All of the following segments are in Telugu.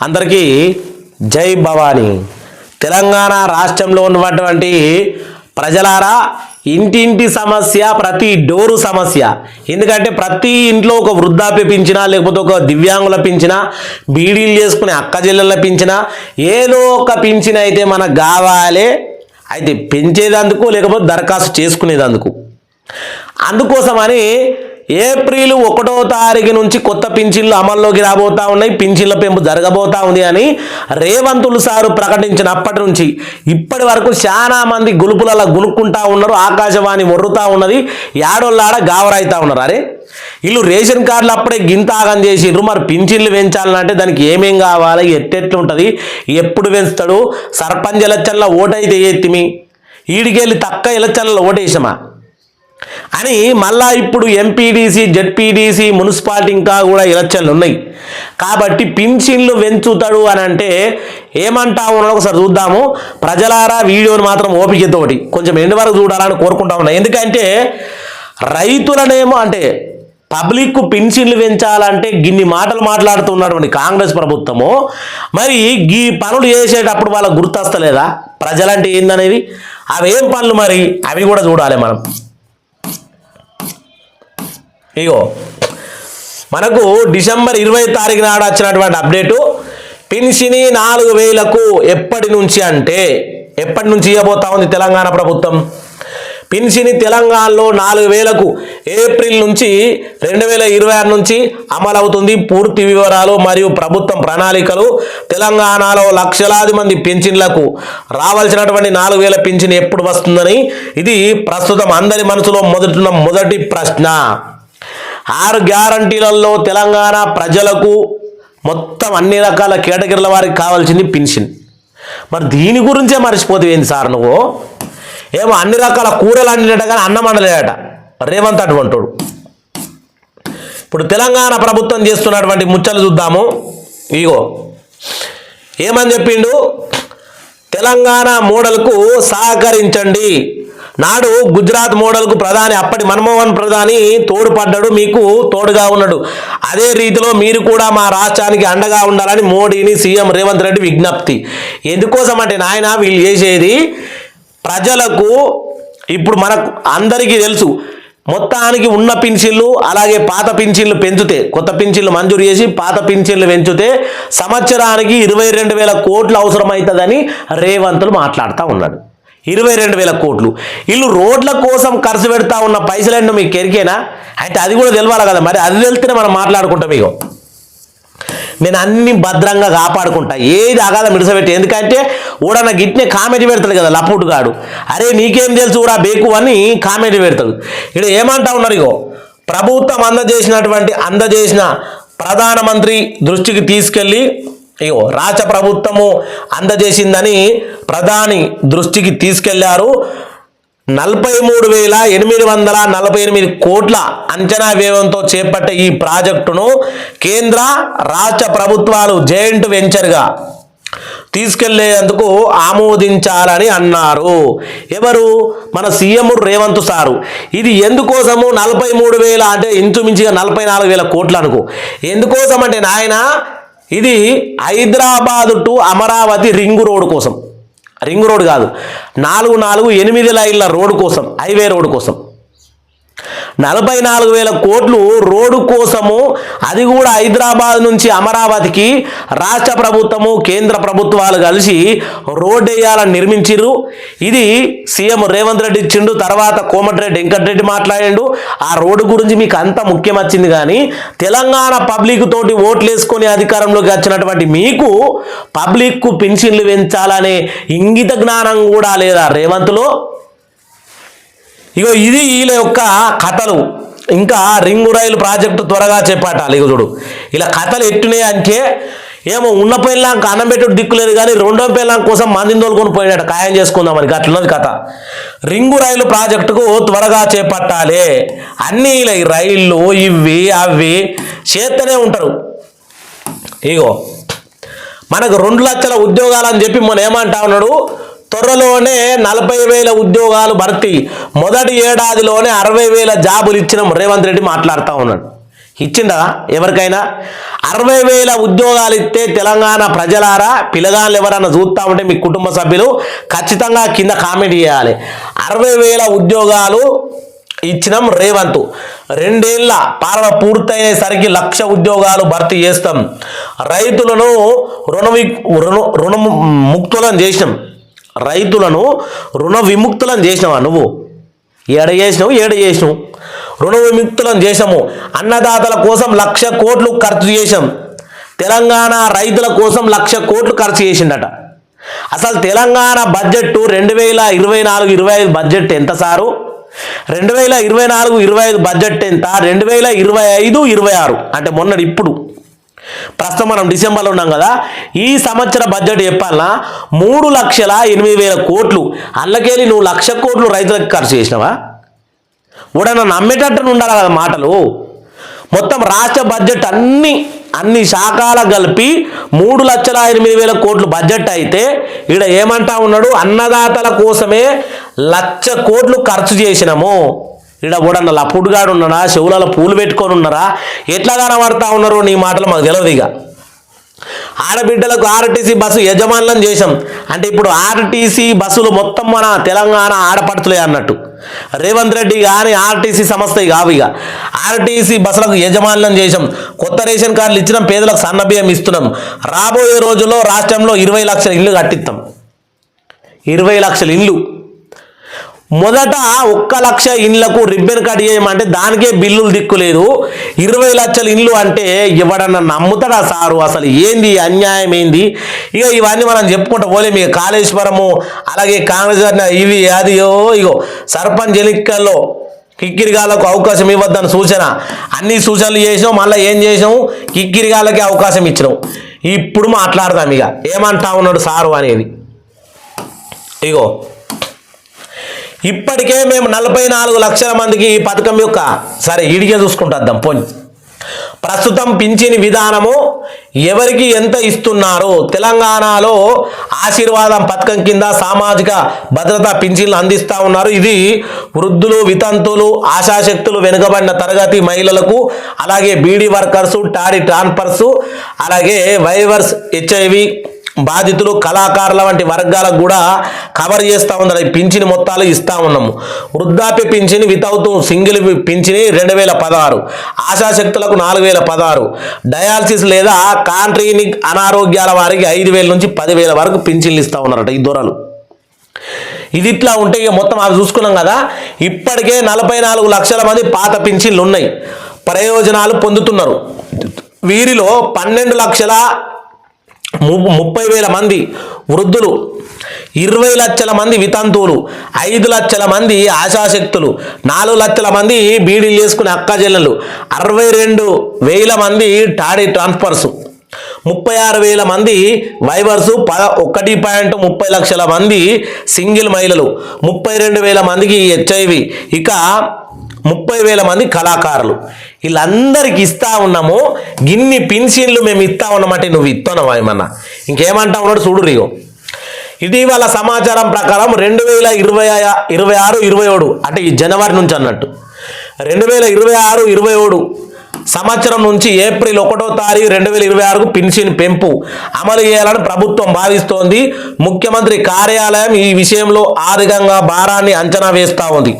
అందరికీ జై భవానీ. తెలంగాణ రాష్ట్రంలో ఉన్నటువంటి ప్రజలారా ఇంటింటి సమస్య ప్రతి డోరు సమస్య. ఎందుకంటే ప్రతి ఇంట్లో ఒక వృద్ధాప్య పింఛన లేకపోతే ఒక దివ్యాంగుల పింఛన బీడీలు చేసుకునే అక్క జిల్లల పింఛన ఏదో ఒక పింఛన అయితే మనకు కావాలి. అయితే పెంచేదందుకు లేకపోతే దరఖాస్తు చేసుకునేదందుకు. అందుకోసమని ఏప్రిల్ ఒకటో తారీఖు నుంచి కొత్త పింఛన్లు అమల్లోకి రాబోతా ఉన్నాయి. పింఛన్ల పెంపు జరగబోతా ఉంది అని రేవంతులు సారు ప్రకటించినప్పటి నుంచి ఇప్పటి వరకు చాలా మంది గులుపులలో గునుక్కుంటా ఉన్నారు. ఆకాశవాణి మొర్రుతా ఉన్నది. యాడోళ్ళాడ గావరైతా ఉన్నారు. అరే వీళ్ళు రేషన్ కార్డులు అప్పుడే గింతాగం చేసిండ్రు. మరి పింఛన్లు పెంచాలంటే దానికి ఏమేం కావాలి? ఎట్టెట్లు ఉంటుంది ఎప్పుడు పెంచుతాడు? సర్పంచ్ ఎలక్షన్లో ఓటైతే ఎత్తిమి? ఈడికెళ్ళి తక్క ఎలక్షన్లో ఓటేసామా అని మళ్ళా ఇప్పుడు ఎంపీడీసీ జెడ్పీడీసీ మున్సిపాలిటీ ఇంకా కూడా ఎలక్షన్లు ఉన్నాయి. కాబట్టి పింఛన్లు పెంచుతాడు అని అంటే ఏమంటా ఉన్నాడో ఒకసారి చూద్దాము. ప్రజలారా వీడియోని మాత్రం ఓపికతోటి కొంచెం ఎండు వరకు చూడాలని కోరుకుంటా ఉన్నా. ఎందుకంటే రైతులనేమో అంటే పబ్లిక్ పింఛన్లు పెంచాలంటే గిన్ని మాటలు మాట్లాడుతున్నటువంటి కాంగ్రెస్ ప్రభుత్వము. మరి ఈ పనులు చేసేటప్పుడు వాళ్ళకు గుర్తొస్తలేదా? ప్రజలంటే ఏందనేది? అవేం పనులు మరి? అవి కూడా చూడాలి మనం. ఇగో మనకు డిసెంబర్ ఇరవై తారీఖు నాడు వచ్చినటువంటి అప్డేటు పెన్షని నాలుగు వేలకు ఎప్పటి నుంచి అంటే ఎప్పటి నుంచి ఇవ్వబోతా ఉంది తెలంగాణ ప్రభుత్వం? పెన్షని తెలంగాణలో నాలుగు వేలకు ఏప్రిల్ నుంచి రెండు వేల ఇరవై ఆరు నుంచి అమలవుతుంది. పూర్తి వివరాలు మరియు ప్రభుత్వం ప్రణాళికలు తెలంగాణలో లక్షలాది మంది పెన్షన్లకు రావాల్సినటువంటి నాలుగు వేల పెన్షన్ ఎప్పుడు వస్తుందని ఇది ప్రస్తుతం అందరి మనసులో మొదటి మొదటి ప్రశ్న. ఆరు గ్యారంటీలలో తెలంగాణ ప్రజలకు మొత్తం అన్ని రకాల కేటగిరీల వారికి కావాల్సింది పెన్షన్. మరి దీని గురించే మర్చిపోతే ఏంది సార్ నువ్వు? ఏమో అన్ని రకాల కూరలు అండినట కానీ అన్నం వండలేదట రేవంత్ అటువంటాడు. ఇప్పుడు తెలంగాణ ప్రభుత్వం చేస్తున్నటువంటి ముచ్చలు చూద్దాము. ఇగో. ఏమని చెప్పిండు? తెలంగాణ మోడల్కు సహకరించండి. నాడు గుజరాత్ మోడల్కు ప్రధాని అప్పటి మన్మోహన్ ప్రధాని తోడుపడ్డాడు మీకు తోడుగా ఉన్నాడు. అదే రీతిలో మీరు కూడా మా రాష్ట్రానికి అండగా ఉండాలని మోడీని సీఎం రేవంత్ రెడ్డి విజ్ఞప్తి. ఎందుకోసం అంటే నాయన వీళ్ళు చేసేది ప్రజలకు ఇప్పుడు మనకు అందరికీ తెలుసు మొత్తానికి ఉన్న పింఛన్లు అలాగే పాత పింఛన్లు పెంచితే కొత్త పింఛన్లు మంజూరు చేసి పాత పింఛన్లు పెంచితే సంవత్సరానికి ఇరవై రెండు వేల కోట్లు అవసరమవుతుందని రేవంతులు మాట్లాడుతూ ఉన్నాడు. ఇరవై రెండు వేల కోట్లు. వీళ్ళు రోడ్ల కోసం ఖర్చు పెడతా ఉన్న పైసలన్నీ మీకు ఎరికేనా? అయితే అది కూడా తెలవాలి కదా మరి. అది తెలిస్తేనే మనం మాట్లాడుకుంటాం ఇగో. నేను అన్ని భద్రంగా కాపాడుకుంటా. ఏది అగాధం విడిసపెట్టి ఎందుకంటే ఊడన్న గిట్నే కామెడీ పెడతాడు కదా లప్పుడు గాడు. అరే నీకేం తెలుసు ఊరా బేకు అని కామెడీ పెడతాడు. ఇక్కడ ఏమంటా ఉన్నారు ఇగో? ప్రభుత్వం అందజేసినటువంటి అందజేసిన ప్రధానమంత్రి దృష్టికి తీసుకెళ్ళి ఇగో రాష్ట్ర ప్రభుత్వము అందజేసిందని ప్రధాని దృష్టికి తీసుకెళ్ళారు. నలభై మూడు వేల ఎనిమిది వందల నలభై ఎనిమిది కోట్ల అంచనా వ్యయంతో చేపట్టే ఈ ప్రాజెక్టును కేంద్ర రాష్ట్ర ప్రభుత్వాలు జాయింట్ వెంచర్గా తీసుకెళ్ళేందుకు ఆమోదించాలని అన్నారు. ఎవరు? మన సీఎం రేవంత్ సారు. ఇది ఎందుకోసము నలభై మూడు వేల అంటే ఇంచుమించుగా నలభై నాలుగు వేల కోట్లు అనుకో ఎందుకోసం అంటే నాయన ఇది Hyderabad to Amaravati ring road కోసం. రింగ్ రోడ్ కాదు నాలుగు నాలుగు ఎనిమిది లైన్ల రోడ్డు కోసం హైవే రోడ్డు కోసం. నలభై నాలుగు వేల కోట్లు రోడ్డు కోసము అది కూడా హైదరాబాద్ నుంచి అమరావతికి. రాష్ట్ర ప్రభుత్వము కేంద్ర ప్రభుత్వాలు కలిసి రోడ్డు వేయాలని నిర్మించిర్రు. ఇది సీఎం రేవంత్ రెడ్డి ఇచ్చిండు తర్వాత కోమటిరెడ్డి వెంకటరెడ్డి మాట్లాడిండు. ఆ రోడ్డు గురించి మీకు అంత ముఖ్యం వచ్చింది కానీ తెలంగాణ పబ్లిక్ తోటి ఓట్లు వేసుకొని అధికారంలోకి వచ్చినటువంటి మీకు పబ్లిక్కు పెన్షన్లు పెంచాలనే ఇంగిత జ్ఞానం కూడా లేదా రేవంత్లో? ఇగో ఇది వీళ్ళ యొక్క కథలు. ఇంకా రింగు రైలు ప్రాజెక్టు త్వరగా చేపట్టాలి. ఇక చూడు. ఇలా కథలు ఎట్టున్నాయి అంటే ఏమో ఉన్న పెళ్ళాంక అన్నం పెట్టుడు దిక్కులేదు కానీ రెండో పెళ్ళాం కోసం మందిని తోలుకొని పోయాడట ఖాయం చేసుకుందామని అట్లున్నది కథ. రింగు రైలు ప్రాజెక్టుకు త్వరగా చేపట్టాలి. అన్నీ ఇలా రైళ్ళు ఇవి అవి చేస్తూనే ఉంటారు. ఇగో. మనకు రెండు లక్షల ఉద్యోగాలు అని చెప్పి మనం ఏమంటా ఉన్నాడు? త్వరలోనే నలభై వేల ఉద్యోగాలు భర్తీ. మొదటి ఏడాదిలోనే అరవై వేల జాబులు ఇచ్చిన రేవంత్ రెడ్డి మాట్లాడుతూ ఉన్నాడు. ఇచ్చిందా? ఎవరికైనా? అరవై వేల ఉద్యోగాలు ఇస్తే తెలంగాణ ప్రజలారా పిల్లగాళ్ళు ఎవరన్నా చూస్తూ ఉంటే మీ కుటుంబ సభ్యులు ఖచ్చితంగా కింద కామెంట్ చేయాలి. అరవై వేల ఉద్యోగాలు ఇచ్చినాం రేవంత్. రెండేళ్ళ పాలన పూర్తయ్యేసరికి లక్ష ఉద్యోగాలు భర్తీ చేస్తాం. రైతులను రుణ రుణ రుణ ముక్తులను చేసినాం. రైతులను రుణ విముక్తులను చేసినావా నువ్వు? ఏడ చేసినావు ఏడ చేసినావు? రుణ విముక్తులను చేసాము అన్నదాతల కోసం లక్ష కోట్లు ఖర్చు చేసాం తెలంగాణ రైతుల కోసం లక్ష కోట్లు ఖర్చు చేసిండట. అసలు తెలంగాణ బడ్జెట్ రెండు వేల ఇరవై నాలుగు ఇరవై ఐదు బడ్జెట్ ఎంత సారు? రెండు వేల ఇరవై నాలుగు ఇరవై ఐదు బడ్జెట్ ఎంత? రెండు వేల ఇరవై ఐదు ఇరవై ఆరు. అంటే మొన్నటి ఇప్పుడు. ప్రస్తుతం మనం డిసెంబర్లో ఉన్నాం కదా ఈ సంవత్సర బడ్జెట్ చెప్పాలన్నా మూడు లక్షల ఎనిమిది వేల కోట్లు. అల్లకెళ్ళి నువ్వు లక్ష కోట్లు రైతులకు ఖర్చు చేసినావా? ఉడన నమ్మేటట్టు ఉండాలి కదా మాటలు. మొత్తం రాష్ట్ర బడ్జెట్ అన్ని అన్ని శాఖల కలిపి మూడు లక్షల ఎనిమిది వేల కోట్లు బడ్జెట్ అయితే ఇక్కడ ఏమంటా ఉన్నాడు? అన్నదాతల కోసమే లక్ష కోట్లు ఖర్చు చేసినాము. ఈడ కూడా లప్పుడుగాడు ఉన్నాడా? చెవులలో పూలు పెట్టుకొని ఉన్నారా? ఎట్లా కనబడతా ఉన్నారో? నీ మాటలు మాకు తెలియదు ఇక ఆడబిడ్డలకు ఆర్టీసీ బస్సు యజమానులను చేశాం. అంటే ఇప్పుడు ఆర్టీసీ బస్సులు మొత్తం మన తెలంగాణ ఆడపడుతులే అన్నట్టు. రేవంత్ రెడ్డి కానీ ఆర్టీసీ సంస్థ కావు ఇక ఆర్టీసీ బస్సులకు యజమానులను చేశాం. కొత్త రేషన్ కార్డులు ఇచ్చినాం పేదలకు సన్నబియ్యం ఇస్తున్నాం. రాబోయే రోజుల్లో రాష్ట్రంలో ఇరవై లక్షల ఇల్లు కట్టిస్తాం. ఇరవై లక్షల ఇల్లు. మొదట ఒక్క లక్ష ఇండ్లకు రిబ్బన్ కట్ చేయమంటే దానికే బిల్లులు దిక్కులేదు. ఇరవై లక్షల ఇండ్లు అంటే ఎవడన్నా నమ్ముతాడా సారు? అసలు ఏంది అన్యాయం ఏంది? ఇక ఇవన్నీ మనం చెప్పుకుంటా పోలేము. ఇక కాళేశ్వరము అలాగే కాంగ్రెస్ ఇవి అది ఇగో సర్పంచ్ ఎన్నికల్లో కిక్కిరిగాలకు అవకాశం ఇవ్వద్దని సూచన. అన్ని సూచనలు చేసినాం మళ్ళీ ఏం చేసినాం? కిక్కిరిగాలకే అవకాశం ఇచ్చినాం. ఇప్పుడు మాట్లాడదాం ఇక ఏమంటా ఉన్నాడు సారు అనేది? ఇగో ఇప్పటికే మేము నలభై నాలుగు లక్షల మందికి ఈ పథకం యొక్క సరే ఇడిగే చూసుకుంటాం పోని. ప్రస్తుతం పింఛని విధానము ఎవరికి ఎంత ఇస్తున్నారు తెలంగాణలో ఆశీర్వాదం పథకం కింద సామాజిక భద్రత పింఛన్లు అందిస్తూ ఉన్నారు. ఇది వృద్ధులు వితంతులు ఆశాశక్తులు వెనుకబడిన తరగతి మహిళలకు అలాగే బీడీ వర్కర్సు టారీ ట్రాన్స్ఫర్సు అలాగే వైవర్స్ హెచ్ఐవి బాధితులు కళాకారుల వంటి వర్గాలకు కూడా కవర్ చేస్తూ ఉన్నారు. ఈ పింఛని మొత్తాలు ఇస్తూ ఉన్నాము. వృద్ధాప్య పింఛని వితౌట్ సింగిల్ పింఛని రెండు వేల పదహారు. ఆశాశక్తులకు నాలుగు వేల పదహారు. డయాలసిస్ లేదా కాంట్రీనిక్ అనారోగ్యాల వారికి ఐదు వేల నుంచి పదివేల వరకు పింఛన్లు ఇస్తూ ఉన్నారట ఈ దూరాలు. ఇది ఇట్లా ఉంటే ఇక మొత్తం అవి చూసుకున్నాం కదా. ఇప్పటికే నలభై నాలుగు లక్షల మంది పాత పింఛన్లు ఉన్నాయి. ప్రయోజనాలు పొందుతున్నారు. వీరిలో పన్నెండు లక్షల ముప్పై వేల మంది వృద్ధులు ఇరవై లక్షల మంది వితంతువులు ఐదు లక్షల మంది ఆశాశక్తులు నాలుగు లక్షల మంది బీడీలు చేసుకునే అక్కజిల్లెలు అరవై రెండు వేల మంది టాడీ ట్రాన్స్ఫర్స్ ముప్పై ఆరు వేల మంది వైవర్స్ ప ఒకటి పాయింట్ ముప్పై లక్షల మంది సింగిల్ మహిళలు ముప్పై రెండు వేల మందికి హెచ్ఐవి ఇక ముప్పై వేల మంది కళాకారులు. వీళ్ళందరికి ఇస్తా ఉన్నాము. గిన్ని పిన్షన్లు మేము ఇస్తా ఉన్నామంటే నువ్వు ఇస్తున్నావా ఏమన్నా? ఇంకేమంటా ఉన్నాడు చూడు రియో. ఇటీవల సమాచారం ప్రకారం రెండు వేల ఇరవై ఇరవై ఆరు ఇరవై ఏడు అంటే ఈ జనవరి నుంచి అన్నట్టు. రెండు వేల ఇరవై ఆరు ఇరవై ఏడు సంవత్సరం నుంచి ఏప్రిల్ ఒకటో తారీఖు రెండు వేల ఇరవై ఆరుకు పెన్షన్ పెంపు అమలు చేయాలని ప్రభుత్వం భావిస్తోంది. ముఖ్యమంత్రి కార్యాలయం ఈ విషయంలో ఆర్థికంగా భారాన్ని అంచనా వేస్తూ ఉంది.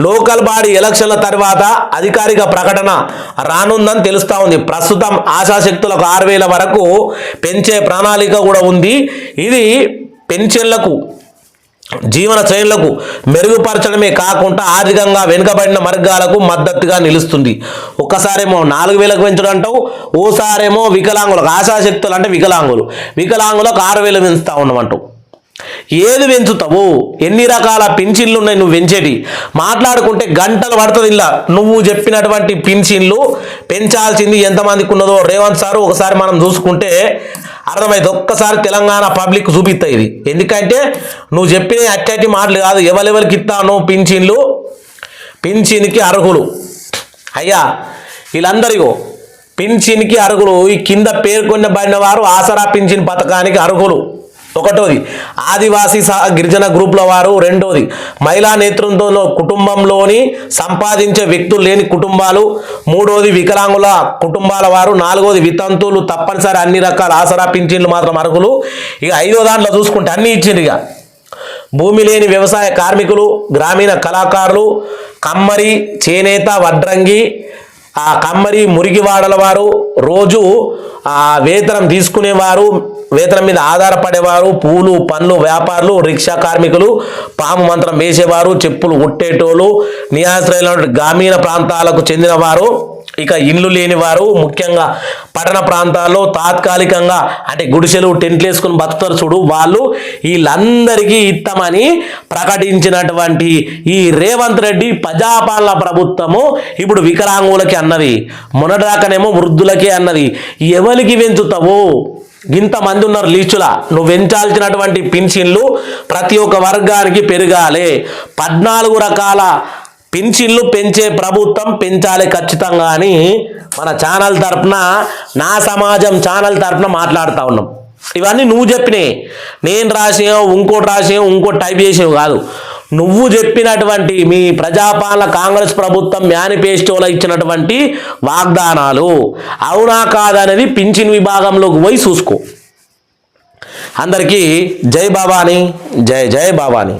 లోకల్ బాడీ ఎలక్షన్ల తర్వాత అధికారిక ప్రకటన రానుందని తెలుస్తూ ఉంది. ప్రస్తుతం ఆశాశక్తులకు ఆరు వేల వరకు పెంచే ప్రణాళిక కూడా ఉంది. ఇది పెన్షన్లకు జీవన శ్రేణులకు మెరుగుపరచడమే కాకుండా ఆర్థికంగా వెనుకబడిన వర్గాలకు మద్దతుగా నిలుస్తుంది. ఒక్కసారేమో నాలుగు వేలకు పెంచడం అంటావు ఓసారేమో వికలాంగులకు ఆశాశక్తులు అంటే వికలాంగులు. వికలాంగులకు ఆరు వేలు పెంచుతా ఉన్నామంటావు ఏది పెంచుతావు ఎన్ని రకాల పింఛన్లు ఉన్నాయి నువ్వు పెంచేటి మాట్లాడుకుంటే గంటలు పడుతుంది ఇలా. నువ్వు చెప్పినటువంటి పింఛన్లు పెంచాల్సింది ఎంతమందికి ఉన్నదో రేవంత్ సార్ ఒకసారి మనం చూసుకుంటే అర్థమైంది. ఒక్కసారి తెలంగాణ పబ్లిక్ చూపిస్తాయి ఇది. ఎందుకంటే నువ్వు చెప్పిన అట్టటి మాటలు కాదు. ఎవరెవరికి ఇస్తాను పింఛన్లు పింఛన్కి అర్హులు. అయ్యా వీళ్ళందరికో పింఛన్కి అర్హులు. ఈ కింద పేర్కొనబడిన వారు ఆసరా పింఛన్ పథకానికి అర్హులు. ఒకటోది ఆదివాసీ సహా గిరిజన గ్రూపుల వారు రెండోది మహిళా నేతృత్వంలో కుటుంబంలోని సంపాదించే వ్యక్తులు లేని కుటుంబాలు మూడోది వికలాంగుల కుటుంబాల వారు నాలుగోది వితంతువులు తప్పనిసరి అన్ని రకాల ఆసరా పింఛన్లు మాత్రం అర్హులు. ఇక ఐదో దాంట్లో చూసుకుంటే అన్ని ఇచ్చింది ఇక. భూమి లేని వ్యవసాయ కార్మికులు గ్రామీణ కళాకారులు కమ్మరి చేనేత వడ్రంగి ఆ కమ్మరి మురిగివాడల వారు రోజు ఆ వేతనం తీసుకునేవారు వేతనం మీద ఆధారపడేవారు పూలు పండ్లు వ్యాపారులు రిక్షా కార్మికులు పాము మంత్రం వేసేవారు చెప్పులు ఉట్టేటోళ్ళు నియాశ్రయాల గ్రామీణ ప్రాంతాలకు చెందినవారు. ఇక ఇల్లు లేని వారు ముఖ్యంగా పట్టణ ప్రాంతాల్లో తాత్కాలికంగా అంటే గుడిసెలు టెంట్లు వేసుకుని బతుకుతారు చూడు వాళ్ళు. వీళ్ళందరికీ ఇత్తమని ప్రకటించినటువంటి ఈ రేవంత్ రెడ్డి ప్రజాపాలన ప్రభుత్వము ఇప్పుడు వికలాంగులకి అన్నది మొన్నటిదాకానేమో వృద్ధులకే అన్నది. ఎవరికి పెంచుతావు ఇంతమంది ఉన్నారు లీచుల నువ్వు పెంచాల్సినటువంటి పింఛన్లు ప్రతి ఒక్క వర్గానికి పెరగాలి. పద్నాలుగు రకాల పెన్షన్లు పెంచే ప్రభుత్వం పెంచాలి ఖచ్చితంగా అని మన ఛానల్ తరపున నా సమాజం ఛానల్ తరపున మాట్లాడుతూ ఉన్నాం. ఇవన్నీ నువ్వు చెప్పినాయి నేను రాసేవు ఇంకోటి రాసేవు ఇంకోటి టైప్ చేసేవి కాదు. నువ్వు చెప్పినటువంటి మీ ప్రజాపాలన కాంగ్రెస్ ప్రభుత్వం మేనిఫెస్టోలో ఇచ్చినటువంటి వాగ్దానాలు. అవునా కాదనేది పింఛన్ విభాగంలోకి పోయి చూసుకో. అందరికీ జై బాబాని జై జై బాబాని